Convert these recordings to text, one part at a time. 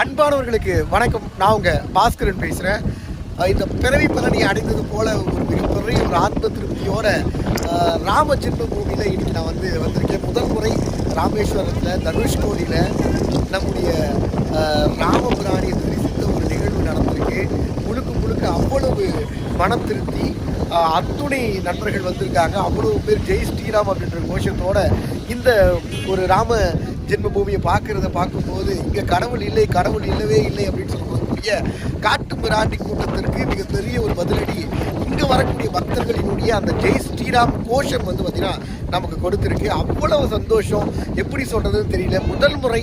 அன்பானவர்களுக்கு வணக்கம். நான் உங்கள் பாஸ்கரன் பேசுகிறேன் இந்த பிறவி பலனை அடைந்தது போல ஒரு மிகப்பெரிய ஒரு ஆத்ம திருப்தியோட ராம ஜென்ம பூமியில் இன்னைக்கு நான் வந்து வந்திருக்கேன். முதல் முறை ராமேஸ்வரத்தில் தனுஷ்கோடியில் நம்முடைய ராமபுராணியை தரிசித்த ஒரு நிகழ்வு நடந்திருக்கு. முழுக்க முழுக்க அவ்வளவு மனம் திருப்தி அத்துணை நண்பர்கள் வந்திருக்காங்க. அவ்வளவு பேர் ஜெய் ஸ்ரீராம் அப்படின்ற கோஷத்தோட இந்த ஒரு ராம ஜென்மபூமியை பார்க்கறத பார்க்கும்போது இங்கே கடவுள் இல்லை கடவுள் இல்லவே இல்லை அப்படின்னு சொல்லக்கூடிய காட்டு மிராண்டி கூட்டத்திற்கு மிகப்பெரிய ஒரு பதிலடி. இங்கே வரக்கூடிய பக்தர்களினுடைய அந்த ஜெய் ஸ்ரீராம் கோஷம் வந்து பார்த்தீங்கன்னா நமக்கு கொடுத்துருக்கு. அவ்வளவு சந்தோஷம். எப்படி சொல்றதுன்னு தெரியல. முதல் முறை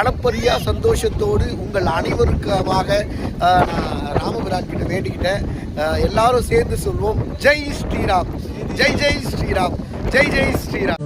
அளப்பரியா சந்தோஷத்தோடு உங்கள் அனைவருக்காக நான் ராமபிரான் கிட்ட வேண்டிக்கிட்டேன். எல்லாரும் சேர்ந்து சொல்வோம் ஜெய் ஸ்ரீராம் ஜெய் ஜெய் ஸ்ரீராம் ஜெய் ஜெய் ஸ்ரீராம்.